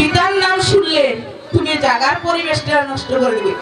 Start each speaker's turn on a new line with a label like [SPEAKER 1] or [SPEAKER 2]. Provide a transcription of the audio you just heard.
[SPEAKER 1] পিতার নাম শুনলে তুমি জাগার পরিবেশটা নষ্ট করে দিবে।